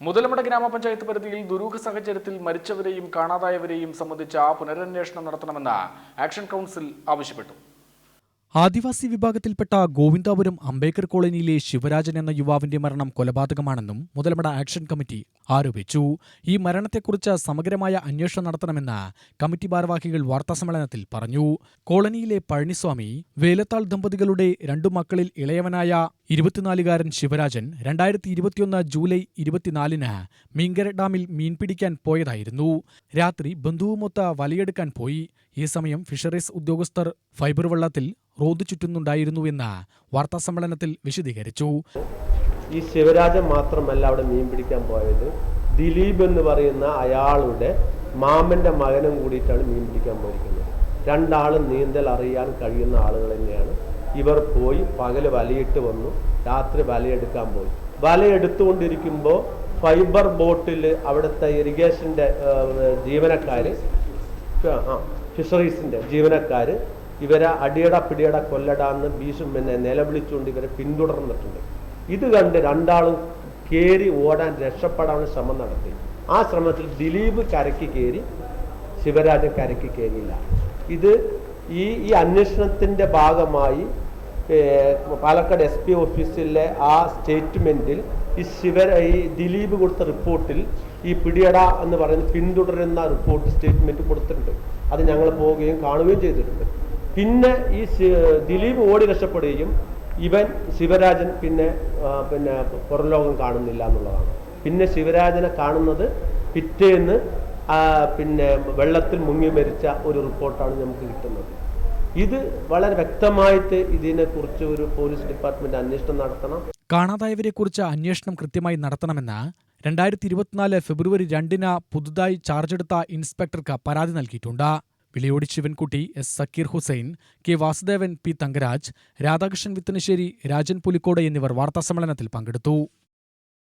മുതലമട ഗ്രാമപഞ്ചായത്ത് പരിധിയിൽ ദുരൂഹ സാഹചര്യത്തിൽ മരിച്ചവരെയും കാണാതായവരെയും സംബന്ധിച്ച പുനരന്വേഷണം നടത്തണമെന്ന് ആക്ഷൻ കൗൺസിൽ ആവശ്യപ്പെട്ടു. ആദിവാസി വിഭാഗത്തിൽപ്പെട്ട ഗോവിന്ദാപുരം അംബേദ്കർ കോളനിയിലെ ശിവരാജൻ എന്ന യുവാവിന്റെ മരണം കൊലപാതകമാണെന്നും മുതലമട ആക്ഷൻ കമ്മിറ്റി ആരോപിച്ചു. ഈ മരണത്തെക്കുറിച്ച് സമഗ്രമായ അന്വേഷണം നടത്തണമെന്ന് കമ്മിറ്റി ഭാരവാഹികൾ വാർത്താസമ്മേളനത്തിൽ പറഞ്ഞു. കോളനിയിലെ പഴനിസ്വാമി വേലത്താൾ ദമ്പതികളുടെ രണ്ടു മക്കളിൽ ഇളയവനായ ഇരുപത്തിനാലുകാരൻ ശിവരാജൻ രണ്ടായിരത്തി ഇരുപത്തിയൊന്ന് ജൂലൈ ഇരുപത്തിനാലിന് മീങ്കര ഡാമിൽ മീൻ പിടിക്കാൻ പോയതായിരുന്നു. രാത്രി ബന്ധുവുമൊത്ത് വലയെടുക്കാൻ പോയി. ഈ സമയം ഫിഷറീസ് ഉദ്യോഗസ്ഥർ ഫൈബർ വള്ളത്തിൽ റോഡ് ചുറ്റുന്നുണ്ടായിരുന്നുവെന്ന് വാർത്താസമ്മേളനത്തിൽ വിശദീകരിച്ചു. ഈ ശിവരാജൻ മാത്രമല്ല അവിടെ മീൻ പിടിക്കാൻ പോയത്. ദിലീപ് എന്ന് പറയുന്ന അയാളുടെ മാമന്റെ മകനും കൂടിയിട്ടാണ് മീൻ പിടിക്കാൻ പോയിരിക്കുന്നത്. രണ്ടാളും നീന്തൽ അറിയാൻ കഴിയുന്ന ആളുകൾ തന്നെയാണ്. ഇവർ പോയി പകൽ വലയിട്ട് വന്നു. രാത്രി വലയെടുക്കാൻ പോയി. വലയെടുത്തുകൊണ്ടിരിക്കുമ്പോൾ ഫൈബർ ബോട്ടിൽ അവിടുത്തെ ഇറിഗേഷന്റെ ജീവനക്കാർ ആ ഫിഷറീസിന്റെ ജീവനക്കാർ ഇവരെ അടിയട പിടിയട കൊല്ലടാന്ന് ഭീഷും പിന്നെ നിലവിളിച്ചുകൊണ്ട് ഇവരെ പിന്തുടർന്നിട്ടുണ്ട്. ഇത് കണ്ട് രണ്ടാളും കയറി ഓടാൻ രക്ഷപ്പെടാനുള്ള ശ്രമം നടത്തി. ആ ശ്രമത്തിൽ ദിലീപ് കരയ്ക്ക് കയറി ശിവരാജൻ കരയ്ക്ക് കയറിയില്ല. ഇത് ഈ ഈ അന്വേഷണത്തിന്റെ ഭാഗമായി പാലക്കാട് എസ് പി ഓഫീസിലെ ആ സ്റ്റേറ്റ്മെന്റിൽ ഈ ശിവ ഈ ദിലീപ് കൊടുത്ത റിപ്പോർട്ടിൽ ഈ പിടിയട എന്ന് പറയുന്ന പിന്തുടരുന്ന റിപ്പോർട്ട് സ്റ്റേറ്റ്മെന്റ് കൊടുത്തിട്ടുണ്ട്. അത് ഞങ്ങൾ പോവുകയും കാണുകയും ചെയ്തിട്ടുണ്ട്. പിന്നെ ഈ ദിലീപ് ഓടി രക്ഷപ്പെടുകയും ഇവൻ ശിവരാജൻ പിന്നെ പിന്നെ പുറലോകം കാണുന്നില്ല എന്നുള്ളതാണ്. പിന്നെ ശിവരാജനെ കാണുന്നത് പിറ്റേന്ന് പിന്നെ വെള്ളത്തിൽ മുങ്ങി മരിച്ച ഒരു റിപ്പോർട്ടാണ് നമുക്ക് കിട്ടുന്നത്. ഇത് വളരെ വ്യക്തമായിട്ട് ഇതിനെക്കുറിച്ച് ഒരു പോലീസ് ഡിപ്പാർട്ട്മെന്റ് അന്വേഷണം നടത്തണം. കാണാതായവരെക്കുറിച്ച് അന്വേഷണം കൃത്യമായി നടത്തണമെന്ന് രണ്ടായിരത്തി ഇരുപത്തിനാല് ഫെബ്രുവരി രണ്ടിന് പുതുതായി ചാർജ് എടുത്ത ഇൻസ്പെക്ടർക്ക് പരാതി നൽകിയിട്ടുണ്ട്. Viliyodi Sivankutty S Sakir Hussain K Vasudevan P Thankaraj Radhakrishnan Vithanassery Rajan Pulikkode എന്നിവർ വാർത്താസമ്മേളനത്തിൽ പങ്കെടുത്തു.